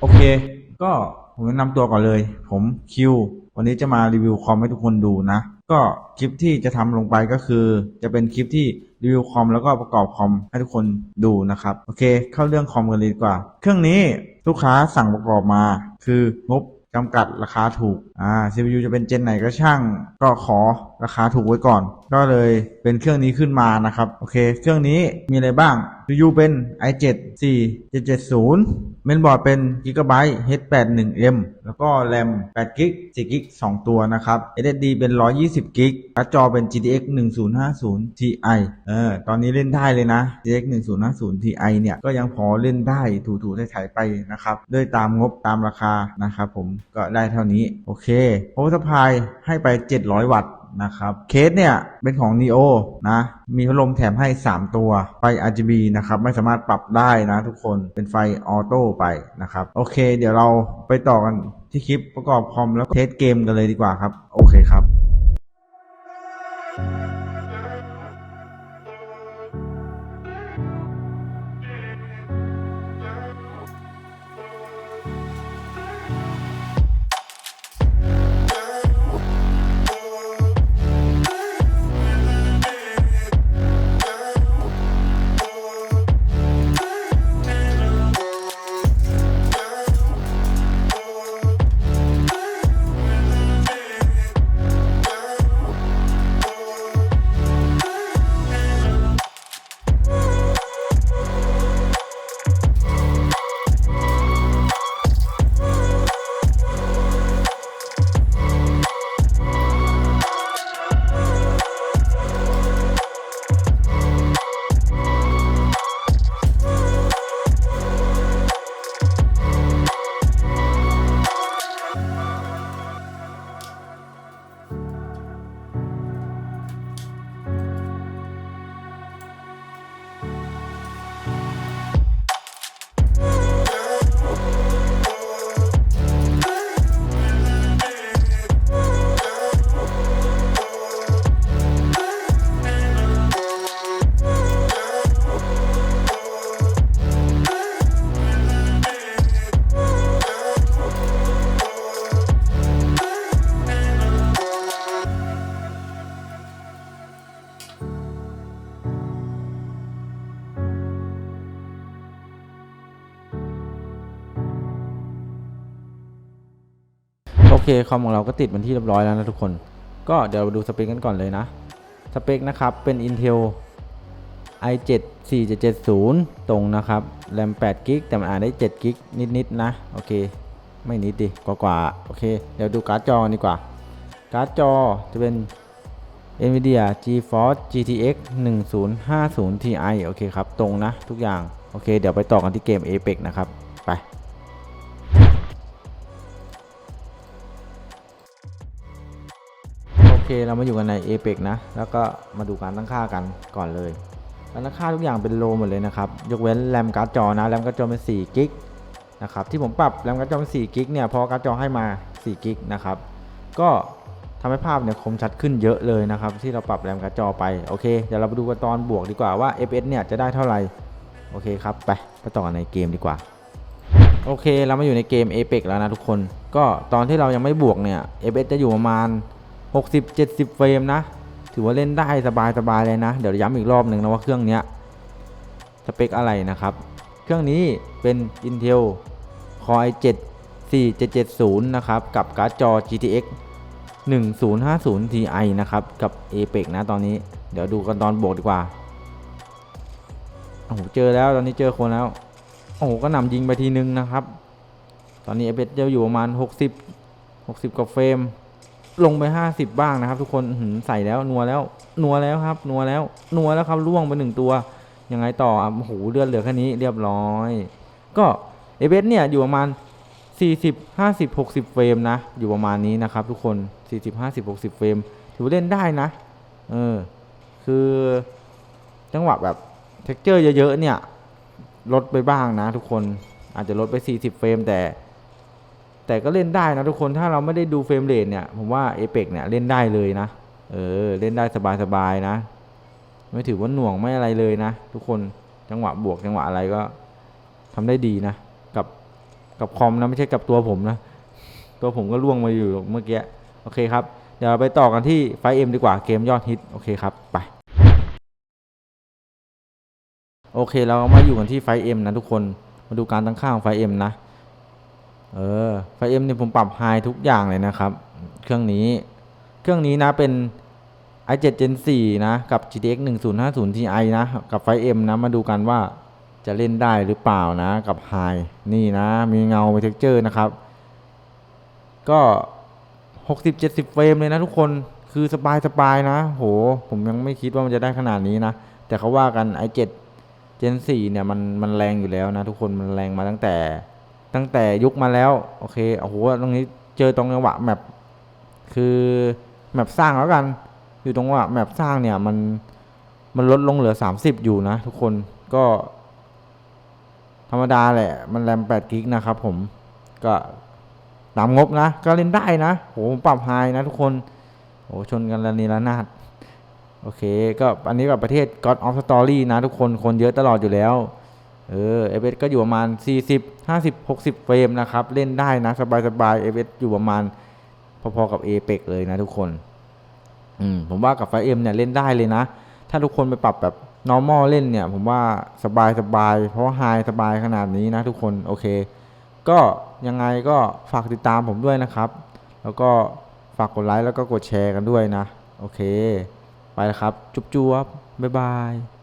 โอเค ก็ผมแนะนำตัวก่อนเลย ผมคิว วันนี้จะมารีวิวคอมให้ทุกคนดูนะ ก็คลิปที่จะทำลงไปก็คือ จะเป็นคลิปที่รีวิวคอมแล้วก็ประกอบคอมให้ทุกคนดูนะครับ โอเค เข้าเรื่องคอมกันเลยดีกว่า เครื่องนี้ลูกค้าสั่งประกอบมา คืองบจำกัดราคาถูก อ่า CPU จะเป็นเจนไหนก็ช่าง ก็ขอราคาถูกไว้ก่อน ก็เลยเป็นเครื่องนี้ขึ้นมานะครับโอเค เครื่องนี้มีอะไรบ้าง CPU เป็น i7 4770 เมนบอร์ดเป็น Gigabyte H81M แล้วก็ RAM 8 g b 4 g b 2 ตัวนะครับ SSD เป็น120 g b การ์ดจอเป็น GTX 1050 Ti เออตอนนี้เล่นได้เลยนะ GTX 1050 Ti เนี่ย ก็ยังพอเล่นได้ถูๆได้ถๆไปนะครับ ด้วยตามงบตามราคานะครับผมก็ได้เท่านี้ โอเค Power Supply ให้ไป 700 วัตต์ นะครับ เคสเนี่ยเป็นของ Neo นะ มีพัดลมแถมให้ 3 ตัว ไฟ RGB นะครับ ไม่สามารถปรับได้นะทุกคน เป็นไฟออโต้ไปนะครับ โอเค เดี๋ยวเราไปต่อกันที่คลิปประกอบคอมแล้วเทสเกมกันเลยดีกว่าครับ โอเคครับ โอเคคอมของเราก็ติดเป็นที่เรียบร้อยแล้วนะทุกคน ก็เดี๋ยวเราดูสเปคกันก่อนเลยนะ สเปคนะครับ เป็น Intel i7 4770 ตรงนะครับ แรม8กิกแต่มันอ่านได้7กิกนิดๆนะ โอเค ไม่นิดดิ กว่าๆ โอเค เดี๋ยวดูการ์ดจอดีกว่า การ์ดจอจะเป็น NVIDIA GeForce GTX 1050 Ti โอเคครับ ตรงนะทุกอย่าง โอเค เดี๋ยวไปต่อกันที่เกม Apex นะครับ ไป เคเรามาอยู่กันใน Apex นะ แล้วก็มาดูการตั้งค่ากันก่อนเลยการตั้งค่าทุกอย่างเป็นโลหมดเลยนะครับ ยกเว้นแรมการ์ดจอนะ แรมการ์ดจอเป็น4กิกนะครับ ที่ผมปรับแรมการ์ดจอเป็น4กิกเนี่ยพราะการ์ดจอให้มา4กิกนะครับ ก็ทำให้ภาพเนี่ยคมชัดขึ้นเยอะเลยนะครับ ที่เราปรับแรมการ์ดจอไป โอเค เดี๋ยวเราไปดูกันตอนบวกดีกว่าว่า fps เนี่ยจะได้เท่าไหร่ โอเคครับ ไปไปต่อในเกมดีกว่าโอเค เรามาอยู่ในเกม Apex แล้วนะทุกคน ก็ตอนที่เรายังไม่บวกเนี่ย fps จะอยู่ประมาณ 60-70 เฟรมนะ ถือว่าเล่นได้สบายๆเลยนะ เดี๋ยวย้ำอีกรอบหนึ่งนะว่าเครื่องนี้สเปคอะไรนะครับ เครื่องนี้เป็น Intel Core i7 4770 นะครับ กับการ์ดจอ GTX 1050 Ti นะครับ กับ Apex นะตอนนี้ เดี๋ยวดูกันตอนโบกดีกว่า โอ้โห เจอแล้วตอนนี้เจอคนแล้ว โอ้โห ก็นำยิงไปทีนึงนะครับ ตอนนี้ Apex จะอยู่ประมาณ 60 60กว่าเฟรม ลงไป50บ้างนะครับ ทุกคนใส่แล้วนัวแล้วนัวแล้วครับนัวแล้วนัวแล้วครับล่วงไปหนึ่งตัวยังไงต่ออะโอ้โหเลือดเหลือแค่นี้เรียบร้อย ก็เอเบสเนี่ยอยู่ประมาณ40 50 60 เฟรมนะ อยู่ประมาณนี้นะครับ ทุกคน 40 50 60 เฟรมถือเล่นได้นะเออคือจังหวะแบบเท็กเจอร์เยอะๆเนี่ย ลดไปบ้างนะทุกคนอาจจะลดไป 40 เฟรมแต่ แต่ก็เล่นได้นะทุกคนถ้าเราไม่ได้ดูเฟรมเรทเนี่ยผมว่า a อ e x เนี่ยเล่นได้เลยนะ เออเล่นได้สบายๆนะ ไม่ถือว่าหน่วงไม่อะไรเลยนะ ทุกคนจังหวะบวกจังหวะอะไรก็ทำได้ดีนะ กับกับคอมนะไม่ใช่กับตัวผมนะ ตัวผมก็ล่วงมาอยู่เมื่อกี้โอเคครับเดี๋ยวไปต่อกันที่ไฟเอ็มดีกว่าเกมยอดฮิตโอเคครับไปโอเคเรามาอยู่กันที่ไฟเอ็มนะทุกคนมาดูการตั้งค่าของไฟเอ็มนะ เออไฟเอ็มเนี่ยผมปรับไฮทุกอย่างเลยนะครับ เครื่องนี้ เครื่องนี้นะเป็น i7 Gen 4 นะ กับ GTX 1050 Ti นะ กับไฟเอ็มนะ มาดูกันว่าจะเล่นได้หรือเปล่านะ กับไฮนี่นะ มีเงาเท็กเจอร์นะครับ ก็ 60-70 เฟรมเลยนะทุกคน คือสบายสบายนะ โห ผมยังไม่คิดว่ามันจะได้ขนาดนี้นะ แต่เขาว่ากัน i7 Gen 4 เนี่ย มัน มันแรงอยู่แล้วนะทุกคน มันแรงมาตั้งแต่ ตั้งแต่ยุคมาแล้ว โอเคโอ้โหตรงนี้เจอตรงจังหวะแมปคือแมปสร้างแล้วกัน อยู่ตรงว่าแมปสร้างเนี่ยมันมันลดลงเหลือ 30 อยู่นะ ทุกคนก็ ธรรมดาแหละ มันแรม8กิกนะครับผมก็ตามงบนะ ก็เล่นได้นะโหปรับไฮนะทุกคนโหชนกันละนีละนาดโอเค ก็อันนี้กับประเทศ God of Story นะทุกคนคนเยอะตลอดอยู่แล้ว เออเอเก็อยู่ประมาณ 40 50 60 เฟรมนะครับ เล่นได้นะ สบายสบายเอเอยู่ประมาณพอๆกับ a p e c เลยนะทุกคน อืมผมว่ากับไฟเอ็มเนี่ยเล่นได้เลยนะ ถ้าทุกคนไปปรับแบบ normal เล่นเนี่ย ผมว่าสบายสบาย เพราะว่า high สบายขนาดนี้นะทุกคน โอเค ก็ยังไงก็ฝากติดตามผมด้วยนะครับ แล้วก็ฝากกดไลค์แล้วก็กดแชร์กันด้วยนะ โอเค ไปแล้วครับ จุ๊บจ๊บบ๊ายบาย